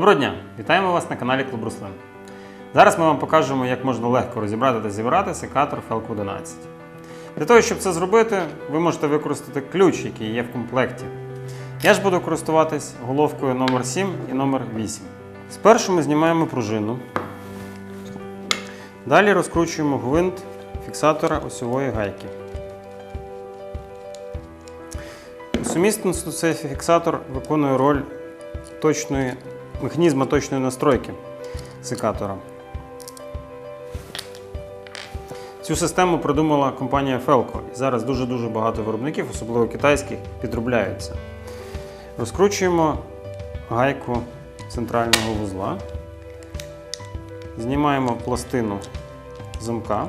Доброго дня! Вітаємо вас на каналі Клуб Руслин. Зараз ми вам покажемо, як можна легко розібрати та зібрати секатор Felco 11. Для того, щоб це зробити, ви можете використати ключ, який є в комплекті. Я ж буду користуватись головкою номер 7 і номер 8. Спершу ми знімаємо пружину. Далі розкручуємо гвинт фіксатора осьової гайки. У сумісництві цей фіксатор виконує роль точної, механізму точної настройки секатора. Цю систему придумала компанія Felco. І зараз дуже-дуже багато виробників, особливо китайських, підробляються. Розкручуємо гайку центрального вузла, знімаємо пластину замка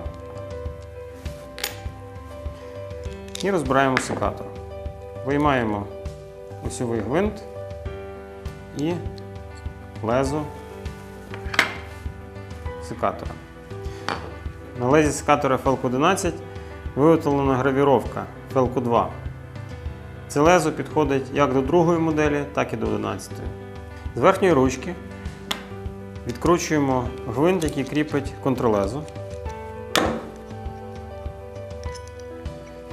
і розбираємо секатор. Виймаємо осьовий гвинт і лезо секатора. На лезі секатора Felco 11 виготовлена гравіровка Felco 2. Це лезо підходить як до другої моделі, так і до 11. З верхньої ручки відкручуємо гвинт, який кріпить контролезо.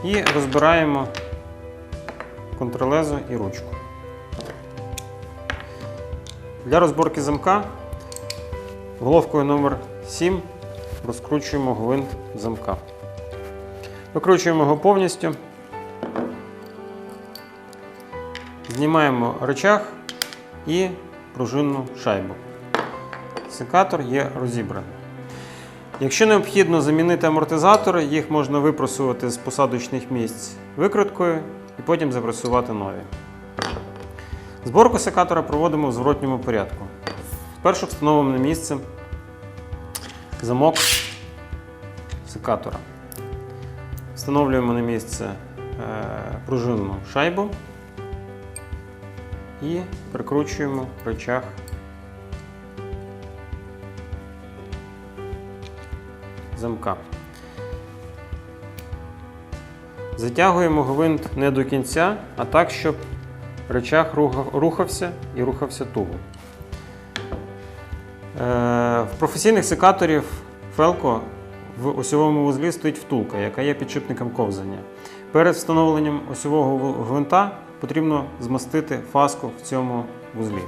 І розбираємо контролезо і ручку. Для розборки замка головкою номер 7 розкручуємо гвинт замка. Викручуємо його повністю. Знімаємо рычаг і пружинну шайбу. Секатор є розібраний. Якщо необхідно замінити амортизатори, їх можна випросувати з посадочних місць викруткою і потім запресувати нові. Зборку секатора проводимо в зворотньому порядку. Спершу встановимо на місце замок секатора. Встановлюємо на місце е, пружинну шайбу і прикручуємо рычаг замка. Затягуємо гвинт не до кінця, а так, щоб руха- рухався і рухався туго. Е, В професійних секаторів Felco в осьовому вузлі стоїть втулка, яка є підшипником ковзання. Перед встановленням осьового гвинта потрібно змастити фаску в цьому вузлі.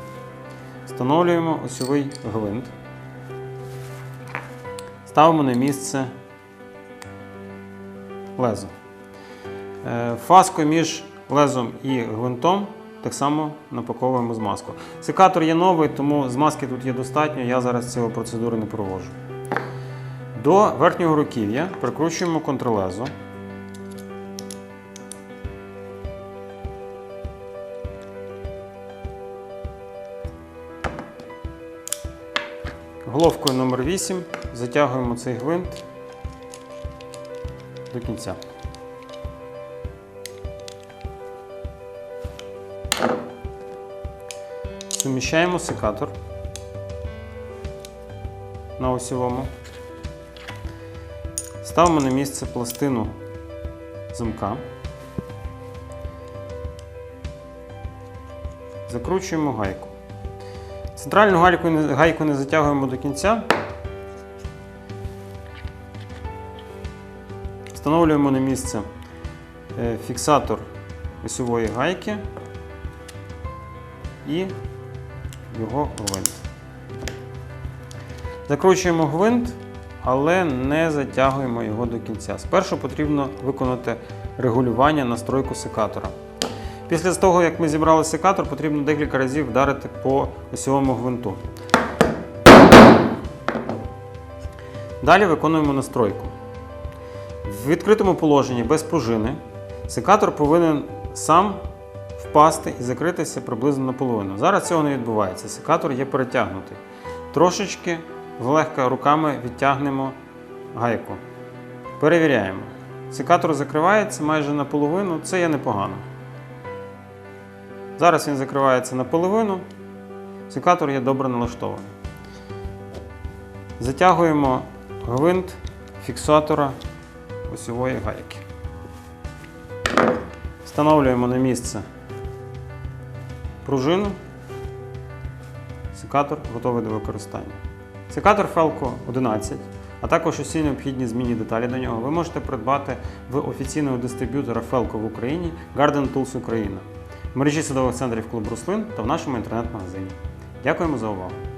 Встановлюємо осьовий гвинт. Ставимо на місце лезо. Е, Фаску між лезом і гвинтом так само напаковуємо змазку. Секатор є новий, тому змазки тут є достатньо, я зараз цю процедуру не проводжу. До верхнього руків'я прикручуємо контролезо. Головкою номер 8 затягуємо цей гвинт до кінця. Суміщаємо секатор на осьовому. Ставимо на місце пластину замка. Закручуємо гайку. Центральну гайку гайку не затягуємо до кінця. Встановлюємо на місце е, фіксатор осьової гайки і його гвинт. Закручуємо гвинт, але не затягуємо його до кінця. Спершу потрібно виконати регулювання настройку секатора. Після того, як ми зібрали секатор, потрібно декілька разів вдарити по осьовому гвинту. Далі виконуємо настройку. В відкритому положенні без пружини секатор повинен сам впасти і закритися приблизно наполовину. Зараз цього не відбувається. Секатор є перетягнутий. Трошечки злегка руками відтягнемо гайку. Перевіряємо. Секатор закривається майже наполовину, це є непогано. Зараз він закривається наполовину. Секатор є добре налаштований. Затягуємо гвинт фіксатора осьової гайки. Встановлюємо на місце пружину секатор готовий до використання. Секатор Felco 11, а також усі необхідні змінні деталі до нього ви можете придбати в офіційного дистриб'ютора Felco в Україні Garden Tools Україна, в мережі садових центрів клуб Руслин та в нашому інтернет-магазині. Дякуємо за увагу!